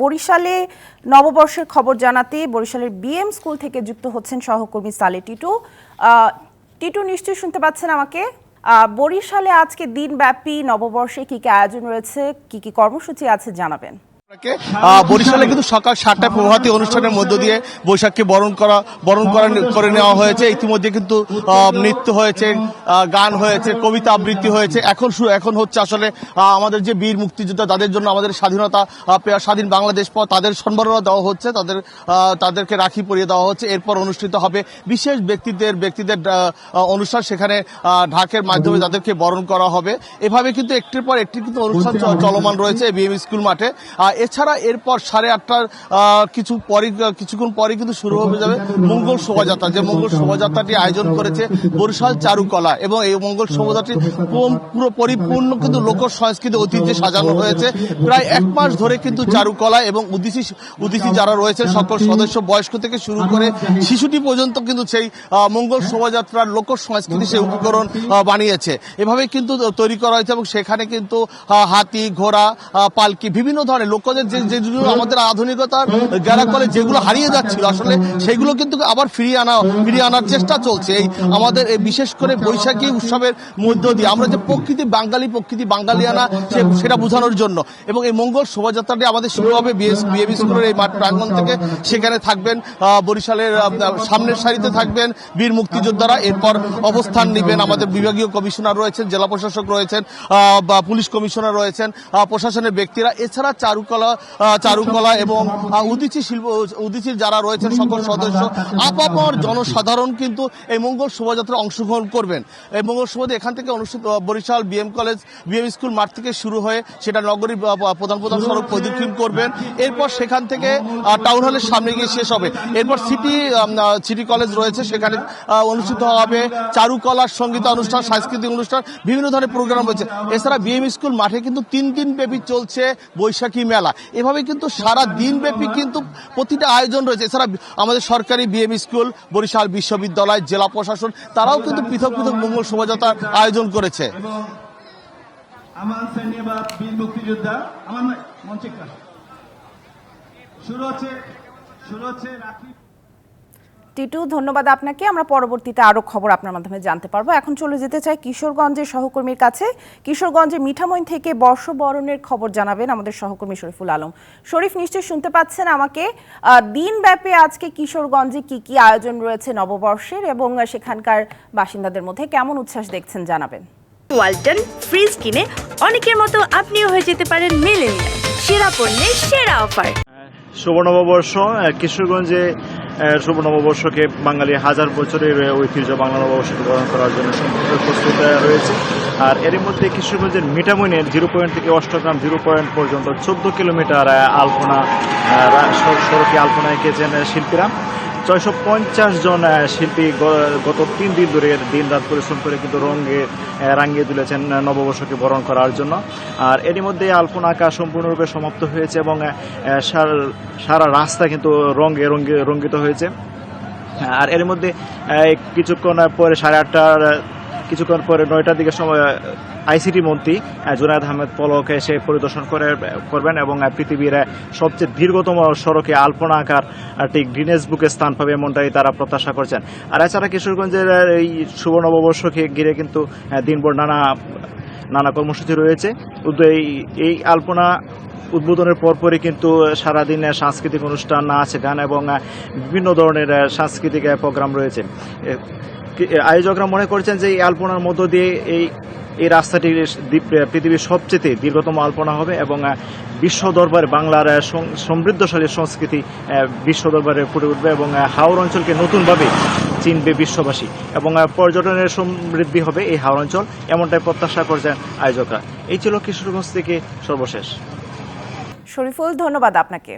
বরিশালে নববর্ষের খবর জানাতে বরিশালের বিএম স্কুল থেকে যুক্ত হচ্ছেন সহকর্মী সালে টিটু। টিটু নিশ্চয়ই শুনতে পাচ্ছেন আমাকে? বরিশালে আজকে দিনব্যাপী নববর্ষে কি কি আয়োজন রয়েছে, কি কি কর্মসূচি আছে জানাবেন। বরিশালে কিন্তু সকাল সাতটায় প্রভাতী অনুষ্ঠানের মধ্য দিয়ে বৈশাখকে বরণ করা বরণ করা করে নেওয়া হয়েছে। ইতিমধ্যে কিন্তু নৃত্য হয়েছে গান হয়েছে কবিতা আবৃত্তি হয়েছে। এখন এখন হচ্ছে আসলে আমাদের যে বীর মুক্তিযোদ্ধা তাদের জন্য আমাদের স্বাধীনতা স্বাধীন বাংলাদেশ পর তাদের সম্মাননা দেওয়া হচ্ছে তাদের তাদেরকে রাখি পরিয়ে দেওয়া হচ্ছে। এরপর অনুষ্ঠিত হবে বিশেষ ব্যক্তিদের ব্যক্তিদের অনুষ্ঠান। সেখানে ঢাকের মাধ্যমে তাদেরকে বরণ করা হবে। এভাবে কিন্তু একটির পর একটি কিন্তু অনুষ্ঠান চলমান রয়েছে বিএম স্কুল মাঠে। এছাড়া এরপর সাড়ে আটটার কিছু পরে কিছুক্ষণ পরে কিন্তু শুরু হয়ে যাবে মঙ্গল শোভাযাত্রা। যে মঙ্গল শোভাযাত্রাটি আয়োজন করেছে বরিশাল চারুকলা এবং এই মঙ্গল শোভাযাত্রাটি পুরো- পুরো পরিপূর্ণ কিন্তু লোক সংস্কৃতি ঐতিহ্যে সাজানো হয়েছে। প্রায় এক মাস ধরে কিন্তু চারুকলা এবং উদিসি উদিসি যারা রয়েছেন সকল সদস্য বয়স্ক থেকে শুরু করে শিশুটি পর্যন্ত কিন্তু সেই মঙ্গল শোভাযাত্রার লোক সংস্কৃতি সেই উপকরণ বানিয়েছে। এভাবে কিন্তু তৈরি করা হয়েছে এবং সেখানে কিন্তু হাতি, ঘোড়া পালকি, বিভিন্ন ধরনের আমাদের আধুনিকতার গেরা করে যেগুলো হারিয়ে যাচ্ছিল আসলে, সেগুলো কিন্তু আবার ফিরিয়ে আনা, ফিরিয়ে আনার চেষ্টা চলছে। এই আমাদের এই বিশেষ করে বৈশাখী উৎসবের মধ্য দিয়ে আমরা যে প্রকৃতি বাঙালি, প্রকৃতি বাঙালিয়ানা সেটা বোঝানোর জন্য। এবং এই মঙ্গল শোভাযাত্রাটি আমাদের শুরু হবে বিএবি স্কুলের এই মাঠ প্রাঙ্গণ থেকে সেখানে থাকবেন বরিশালের সামনের সারিতে থাকবেন বীর মুক্তিযোদ্ধারা। এরপর অবস্থান নেবেন আমাদের বিভাগীয় কমিশনার রয়েছেন, জেলা প্রশাসক রয়েছেন পুলিশ কমিশনার রয়েছেন প্রশাসনের ব্যক্তিরা। এছাড়া চারুকলা আহ, চারুকলা এবং উদিচি শিল্প উদিচির যারা রয়েছেন সকল সদস্য আপামর জনসাধারণ কিন্তু এই মঙ্গল শোভাযাত্রা অংশগ্রহণ করবেন। এই মঙ্গল শোভাযাত্রা এখান থেকে অনুষ্ঠিত Barishal BM college BM school মাঠ থেকে শুরু হয়ে সেটা নগরীর আহ, প্রধান প্রধান সড়ক প্রদক্ষিণ করবেন। এরপর সেখান থেকে টাউন হলের সামনে গিয়ে শেষ হবে। এরপর সিটি সিটি কলেজ রয়েছে সেখানে অনুষ্ঠিত হবে চারুকলার সংগীত অনুষ্ঠান সাংস্কৃতিক অনুষ্ঠান বিভিন্ন ধরনের প্রোগ্রাম রয়েছে। এছাড়া বিএম স্কুল মাঠে কিন্তু তিন দিন ব্যাপী চলছে বৈশাখী মেলা। এভাবে কিন্তু সারা দিন ব্যাপী কিন্তু প্রতিটা আয়োজন রয়েছে। এছাড়া আমাদের সরকারি বিএম স্কুল, বরিশাল বিশ্ববিদ্যালয়, জেলা প্রশাসন, তারাও কিন্তু পৃথক পৃথক মঙ্গল শোভাযাত্রার আয়োজন করেছে। শুরু হচ্ছে শুরু হচ্ছে রাখি টিটু ধন্যবাদ আপনাকে। আমরা পরবর্তীতে আরও খবর আপনার মাধ্যমে জানতে পারব। এখন চলে যেতে চাই কিশোরগঞ্জের সহকর্মীর কাছে। কিশোরগঞ্জের মিঠামইন থেকে বর্ষবরণের খবর জানাবেন আমাদের সহকর্মী শরীফুল আলম। শরীফ নিশ্চয়ই শুনতে পাচ্ছেন আমাকে। দিনব্যাপী আজকে কিশোরগঞ্জে কি কি আয়োজন রয়েছে নববর্ষের এবং সেখানকার বাসিন্দাদের মধ্যে কেমন উচ্ছ্বাস দেখছেন জানাবেন। ওয়ালটন ফ্রিজ কিনে অনেকের মতো আপনিও হয়ে যেতে পারেন মিলেনিয়াল। সেরা পণ্যের সেরা অফার। শুভ নববর্ষ। কিশোরগঞ্জে শুভ নববর্ষকে বাঙালি হাজার বছরের ঐতিহ্য বাংলা নববর্ষকে গ্রহণ করার জন্য সম্পূর্ণ প্রস্তুত রয়েছে। আর এর মধ্যে কিশোরগঞ্জের মিটামইনের জিরো পয়েন্ট থেকে অষ্টগ্রাম জিরো পয়েন্ট পর্যন্ত চোদ্দ কিলোমিটার আলপনা সড়কে আলপনা এঁকেছেন শিল্পীরা। ছয়শো পঞ্চাশ জন শিল্পী গত তিন দিন ধরে দিন রাত পরিশ্রম করে কিন্তু রঙে রাঙিয়ে তুলেছেন নববর্ষকে বরণ করার জন্য। আর এরই মধ্যে আলপনা আঁকা সম্পূর্ণরূপে সমাপ্ত হয়েছে এবং সার- রাস্তা কিন্তু রঙে রঙ্গিত হয়েছে। আর এর মধ্যে কিছুক্ষণ পরে সাড়ে আটটার কিছুক্ষণ পরে নয়টার দিকে সময় আইসিটি মন্ত্রী জুনায়দ আহমেদ পলক এসে পরিদর্শন করে করবেন এবং পৃথিবীর সবচেয়ে দীর্ঘতম সড়কে আলপনা আঁকার ঠিক গ্রিনেস বুকে স্থান পাবে এমনটাই তারা প্রত্যাশা করছেন। আর এছাড়া কিশোরগঞ্জের এই শুভ নববর্ষকে ঘিরে কিন্তু দিনভর নানা নানা কর্মসূচি রয়েছে। এই এই আলপনা উদ্বোধনের পরপরই কিন্তু সারাদিন সাংস্কৃতিক অনুষ্ঠান, নাচ, গান এবং বিভিন্ন ধরনের সাংস্কৃতিক প্রোগ্রাম রয়েছে। আয়োজকরা মনে করছেন যে এই আলপনার মধ্য দিয়ে এই এই রাস্তাটি পৃথিবীর সবচেয়ে দীর্ঘতম আলপনা হবে এবং বিশ্ব দরবারে বাংলার সমৃদ্ধশালী সংস্কৃতি বিশ্ব দরবারে ফুটে উঠবে এবং হাওর অঞ্চলকে নতুনভাবে চিনবে বিশ্ববাসী এবং পর্যটনের সমৃদ্ধি হবে এই হাওর অঞ্চল। এমনটাই প্রত্যাশা করছেন আয়োজকরা। এই ছিল কিশোরগঞ্জ থেকে সর্বশেষ। শরীফুল, ধন্যবাদ আপনাকে।